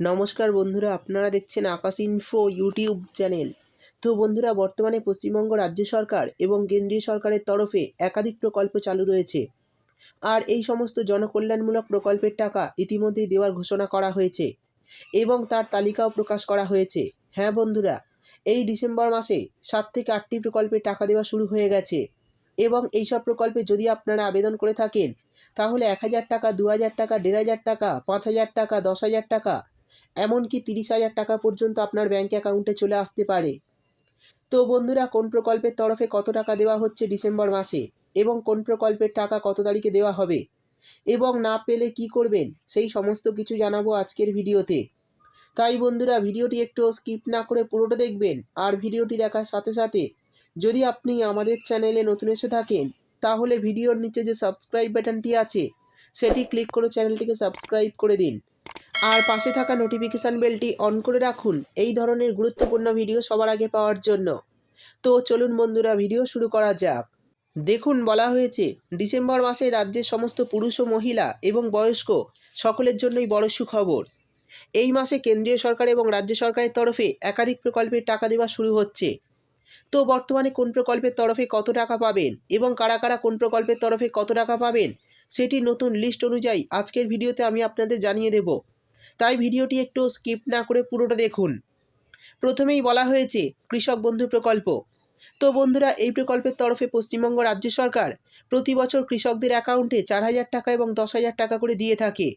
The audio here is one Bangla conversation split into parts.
নমস্কার বন্ধুরা, আপনারা দেখছেন আকাশ ইনফো ইউটিউব চ্যানেল তো বন্ধুরা, বর্তমানে পশ্চিমবঙ্গ রাজ্য সরকার এবং কেন্দ্রীয় সরকারের তরফে একাধিক প্রকল্প চালু রয়েছে। আর এই সমস্ত জনকল্যাণমূলক প্রকল্পের টাকা ইতিমধ্যেই দেওয়ার ঘোষণা করা হয়েছে এবং তার তালিকাও প্রকাশ করা হয়েছে। হ্যাঁ বন্ধুরা, এই ডিসেম্বর মাসে সাত থেকে আটটি প্রকল্পের টাকা দেওয়া শুরু হয়ে গেছে এবং এইসব প্রকল্পে যদি আপনারা আবেদন করে থাকেন, তাহলে এক হাজার টাকা, দু হাজার টাকা, দেড় হাজার টাকা, পাঁচ হাজার টাকা, দশ হাজার টাকা এমনকি তিরিশ হাজার টাকা পর্যন্ত আপনার ব্যাঙ্ক অ্যাকাউন্টে চলে আসতে পারে। তো বন্ধুরা, কোন প্রকল্পের তরফে কত টাকা দেওয়া হচ্ছে ডিসেম্বর মাসে এবং কোন প্রকল্পের টাকা কত তারিখে দেওয়া হবে এবং না পেলে কি করবেন, সেই সমস্ত কিছু জানাব আজকের ভিডিওতে। তাই বন্ধুরা, ভিডিওটি একটু স্কিপ না করে পুরোটা দেখবেন আর ভিডিওটি দেখার সাথে সাথে যদি আপনি আমাদের চ্যানেলে নতুন এসে থাকেন, তাহলে ভিডিওর নিচে যে সাবস্ক্রাইব বাটনটি আছে, সেটি ক্লিক করে চ্যানেলটিকে সাবস্ক্রাইব করে দিন। আর পাশে থাকা নোটিফিকেশান বেলটি অন করে রাখুন। এই ধরনের গুরুত্বপূর্ণ ভিডিও সবার আগে পাওয়ার জন্য। তো চলুন বন্ধুরা ভিডিও শুরু করা যাক। দেখুন, বলা হয়েছে, ডিসেম্বর মাসে রাজ্যের সমস্ত পুরুষ ও মহিলা এবং বয়স্ক সকলের জন্যই বড় সুখবর। এই মাসে কেন্দ্রীয় সরকার এবং রাজ্য সরকারের তরফে একাধিক প্রকল্পের টাকা দেওয়া শুরু হচ্ছে। তো বর্তমানে কোন প্রকল্পের তরফে কত টাকা পাবেন এবং কারা কারা কোন প্রকল্পের তরফে কত টাকা পাবেন সেটি নতুন লিস্ট অনুযায়ী আজকের ভিডিওতে আমি আপনাদের জানিয়ে দেব। তাই ভিডিওটি একটু স্কিপ না করে পুরোটা দেখুন। প্রথমেই বলা হয়েছে, কৃষক বন্ধু প্রকল্প। তো বন্ধুরা, এই প্রকল্পের তরফে পশ্চিমবঙ্গ রাজ্য সরকার প্রতি বছর কৃষকদের অ্যাকাউন্টে চার হাজার টাকা এবং দশ হাজার টাকা করে দিয়ে থাকে।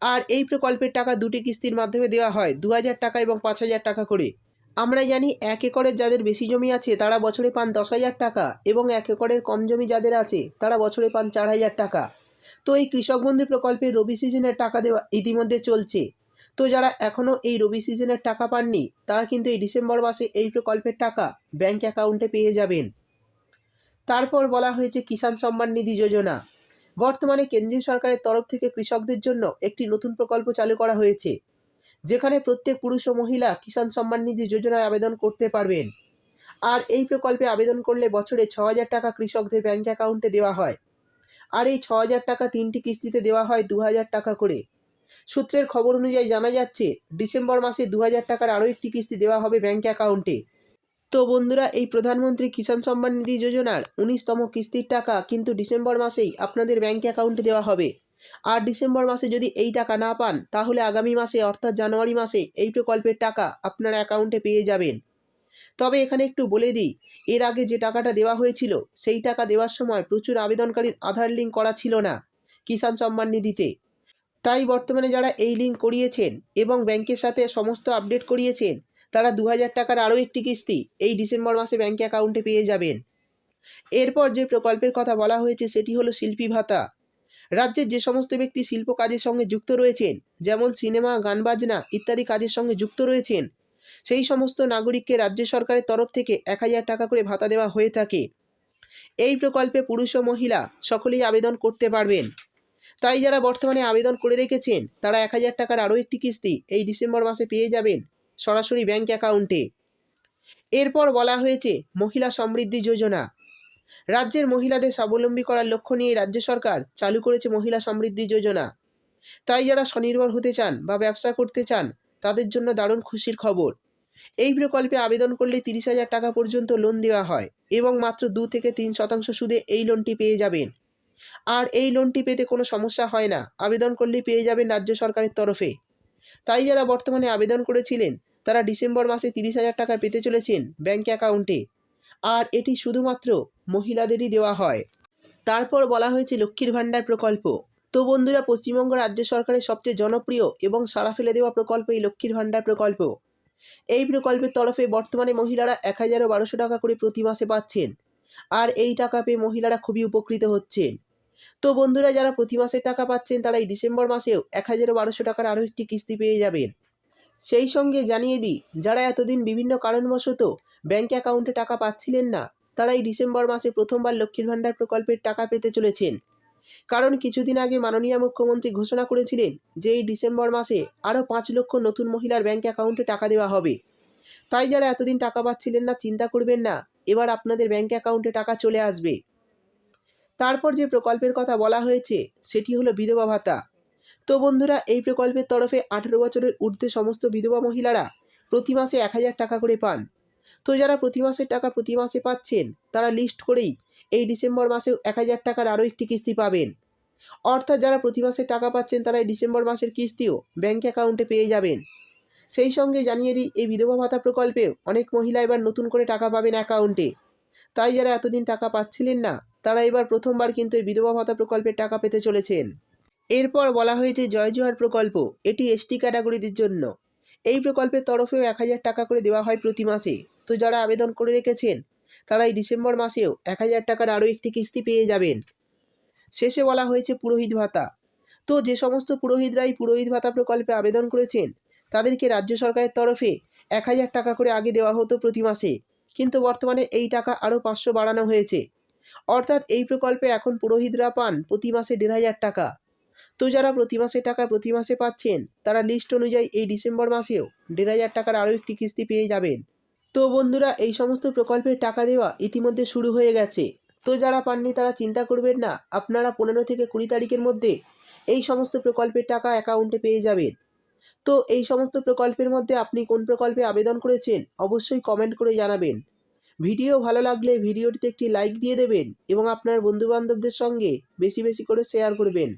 আর এই প্রকল্পের টাকা দুটি কিস্তির মাধ্যমে দেওয়া হয়, দু হাজার টাকা এবং পাঁচ হাজার টাকা করে। আমরা জানি, এক একরের যাদের বেশি জমি আছে, তারা বছরে পান দশ হাজার টাকা এবং এক একরের কম জমি যাদের আছে, তারা বছরে পান চার হাজার টাকা। তো এই কৃষক বন্ধু প্রকল্পে রবি সিজনের টাকা দেওয়া ইতিমধ্যে চলছে। তো যারা এখনও এই রবি সিজনের টাকা পাননি, তারা কিন্তু এই ডিসেম্বর মাসে এই প্রকল্পের টাকা ব্যাংক অ্যাকাউন্টে পেয়ে যাবেন। তারপর বলা হয়েছে কিষাণ সম্মান নিধি যোজনা। বর্তমানে কেন্দ্রীয় সরকারের তরফ থেকে কৃষকদের জন্য একটি নতুন প্রকল্প চালু করা হয়েছে, যেখানে প্রত্যেক পুরুষ ও মহিলা কিষাণ সম্মান নিধি যোজনায় আবেদন করতে পারবেন। আর এই প্রকল্পে আবেদন করলে বছরে ছ হাজার টাকা কৃষকদের ব্যাংক অ্যাকাউন্টে দেওয়া হয়। আর এই ছ হাজার টাকা তিনটি কিস্তিতে দেওয়া হয় দু হাজার টাকা করে। সূত্রের খবর অনুযায়ী জানা যাচ্ছে, ডিসেম্বর মাসে দু হাজার টাকার আরও একটি কিস্তি দেওয়া হবে ব্যাঙ্ক অ্যাকাউন্টে। তো বন্ধুরা, এই প্রধানমন্ত্রী কিষাণ সম্মান নিধি যোজনার উনিশতম কিস্তির টাকা কিন্তু ডিসেম্বর মাসেই আপনাদের ব্যাঙ্ক অ্যাকাউন্টে দেওয়া হবে। আর ডিসেম্বর মাসে যদি এই টাকা না পান, তাহলে আগামী মাসে, অর্থাৎ জানুয়ারি মাসে, এই প্রকল্পের টাকা আপনার অ্যাকাউন্টে পেয়ে যাবেন। তবে এখানে একটু বলে দিই, এর আগে যে টাকাটা দেওয়া হয়েছিল, সেই টাকা দেওয়ার সময় প্রচুর আবেদনকারীর আধার লিঙ্ক করা ছিল না, কিষাণ সম্মান নিধিতে। তাই বর্তমানে যারা এই লিঙ্ক করিয়েছেন এবং ব্যাংকের সাথে সমস্ত আপডেট করিয়েছেন, তারা দু হাজার টাকার আরও একটি কিস্তি এই ডিসেম্বর মাসে ব্যাংক অ্যাকাউন্টে পেয়ে যাবেন। এরপর যে প্রকল্পের কথা বলা হয়েছে, সেটি হলো শিল্পী ভাতা। রাজ্যের যে সমস্ত ব্যক্তি শিল্প কাজের সঙ্গে যুক্ত রয়েছেন, যেমন সিনেমা, গান বাজনা ইত্যাদি কাজের সঙ্গে যুক্ত রয়েছেন সেই সমস্ত নাগরিককে রাজ্য সরকারের তরফ থেকে এক হাজার টাকা করে ভাতা দেওয়া হয়ে থাকে। এই প্রকল্পে পুরুষ ও মহিলা সকলেই আবেদন করতে পারবেন। তাই যারা বর্তমানে আবেদন করে রেখেছেন, তারা এক হাজার টাকার আরও একটি কিস্তি এই ডিসেম্বর মাসে পেয়ে যাবেন সরাসরি ব্যাংক অ্যাকাউন্টে। এরপর বলা হয়েছে, মহিলা সমৃদ্ধি যোজনা। রাজ্যের মহিলাদের স্বাবলম্বী করার লক্ষ্য নিয়ে রাজ্য সরকার চালু করেছে মহিলা সমৃদ্ধি যোজনা। তাই যারা স্বনির্ভর হতে চান বা ব্যবসা করতে চান তাদের জন্য দারুণ খুশির খবর। এই প্রকল্পে আবেদন করলে তিরিশ হাজার টাকা পর্যন্ত লোন দেওয়া হয় এবং মাত্র দু থেকে তিন শতাংশ সুদে এই লোনটি পেয়ে যাবেন। আর এই লোনটি পেতে কোনো সমস্যা হয় না, আবেদন করলেই পেয়ে যাবেন রাজ্য সরকারের তরফে। তাই যারা বর্তমানে আবেদন করেছিলেন, তারা ডিসেম্বর মাসে তিরিশ হাজার টাকা পেতে চলেছেন ব্যাংক অ্যাকাউন্টে। আর এটি শুধুমাত্র মহিলাদেরই দেওয়া হয়। তারপর বলা হয়েছে লক্ষ্মীর ভাণ্ডার প্রকল্প। তো বন্ধুরা, পশ্চিমবঙ্গ রাজ্য সরকারের সবচেয়ে জনপ্রিয় এবং সাড়া ফেলে দেওয়া প্রকল্প এই লক্ষ্মীর ভাণ্ডার প্রকল্প। এই প্রকল্পের তরফে বর্তমানে মহিলারা এক হাজার বারোশো টাকা করে প্রতি মাসে পাচ্ছেন। আর এই টাকা পেয়ে মহিলারা খুবই উপকৃত হচ্ছেন। তো বন্ধুরা, যারা প্রতি মাসে টাকা পাচ্ছেন, তারা এই ডিসেম্বর মাসেও এক হাজার বারোশো টাকার আরও একটি কিস্তি পেয়ে যাবেন। সেই সঙ্গে জানিয়ে দিই, যারা এতদিন বিভিন্ন কারণবশত ব্যাংক অ্যাকাউন্টে টাকা পাচ্ছিলেন না, তারা এই ডিসেম্বর মাসে প্রথমবার লক্ষ্মীর ভাণ্ডার প্রকল্পের টাকা পেতে চলেছেন। কারণ কিছুদিন আগে মাননীয় মুখ্যমন্ত্রী ঘোষণা করেছিলেন যে এই ডিসেম্বর মাসে আরও পাঁচ লক্ষ নতুন মহিলার ব্যাঙ্ক অ্যাকাউন্টে টাকা দেওয়া হবে। তাই যারা এতদিন টাকা পাচ্ছিলেন না, চিন্তা করবেন না, এবার আপনাদের ব্যাঙ্ক অ্যাকাউন্টে টাকা চলে আসবে। তারপর যে প্রকল্পের কথা বলা হয়েছে, সেটি হলো বিধবা ভাতা। তো বন্ধুরা, এই প্রকল্পের তরফে আঠেরো বছরের ঊর্ধ্বে সমস্ত বিধবা মহিলারা প্রতি মাসে এক হাজার টাকা করে পান। তো যারা প্রতি মাসের টাকা প্রতি মাসে পাচ্ছেন, তারা লিস্ট করেই এই ডিসেম্বর মাসেও এক হাজার টাকার আরও একটি কিস্তি পাবেন। অর্থাৎ যারা প্রতি মাসে টাকা পাচ্ছেন, তারা এই ডিসেম্বর মাসের কিস্তিও ব্যাঙ্ক অ্যাকাউন্টে পেয়ে যাবেন। সেই সঙ্গে জানিয়ে দিই, এই বিধবা ভাতা প্রকল্পে অনেক মহিলা এবার নতুন করে টাকা পাবেন অ্যাকাউন্টে। তাই যারা এতদিন টাকা পাচ্ছিলেন না, তারা এবার প্রথমবার কিন্তু এই বিধবা ভাতা প্রকল্পের টাকা পেতে চলেছেন। এরপর বলা হয়েছে, জয় জোহার প্রকল্প, এটি এসটি ক্যাটাগরিদের জন্য। এই প্রকল্পের তরফেও এক হাজার টাকা করে দেওয়া হয় প্রতি মাসে। তো যারা আবেদন করে রেখেছেন তারা এই ডিসেম্বর মাসেও এক হাজার টাকার আরও একটি কিস্তি পেয়ে যাবেন। শেষে বলা হয়েছে পুরোহিত ভাতা। তো যে সমস্ত পুরোহিতরাই পুরোহিত ভাতা প্রকল্পে আবেদন করেছেন, তাদেরকে রাজ্য সরকারের তরফে এক হাজার টাকা করে আগে দেওয়া হতো প্রতি মাসে। কিন্তু বর্তমানে এই টাকা আরও পাঁচশো বাড়ানো হয়েছে। অর্থাৎ এই প্রকল্পে এখন পুরোহিতরা পান প্রতি মাসে দেড় হাজার টাকা। তো যারা প্রতি মাসে টাকা প্রতি মাসে পাচ্ছেন, তারা লিস্ট অনুযায়ী এই ডিসেম্বর মাসেও দেড় হাজার টাকার আরও একটি কিস্তি পেয়ে যাবেন। তো বন্ধুরা, এই সমস্ত প্রকল্পের টাকা দেওয়া ইতিমধ্যে শুরু হয়ে গেছে। তো যারা পাননি, তারা চিন্তা করবেন না, আপনারা পনেরো থেকে কুড়ি তারিখের মধ্যে এই সমস্ত প্রকল্পের টাকা অ্যাকাউন্টে পেয়ে যাবেন। তো এই সমস্ত প্রকল্পের মধ্যে আপনি কোন প্রকল্পে আবেদন করেছেন, অবশ্যই কমেন্ট করে জানাবেন। ভিডিও ভালো লাগলে ভিডিওটিতে একটি লাইক দিয়ে দেবেন এবং আপনার বন্ধুবান্ধবদের সঙ্গে বেশি বেশি করে শেয়ার করবেন।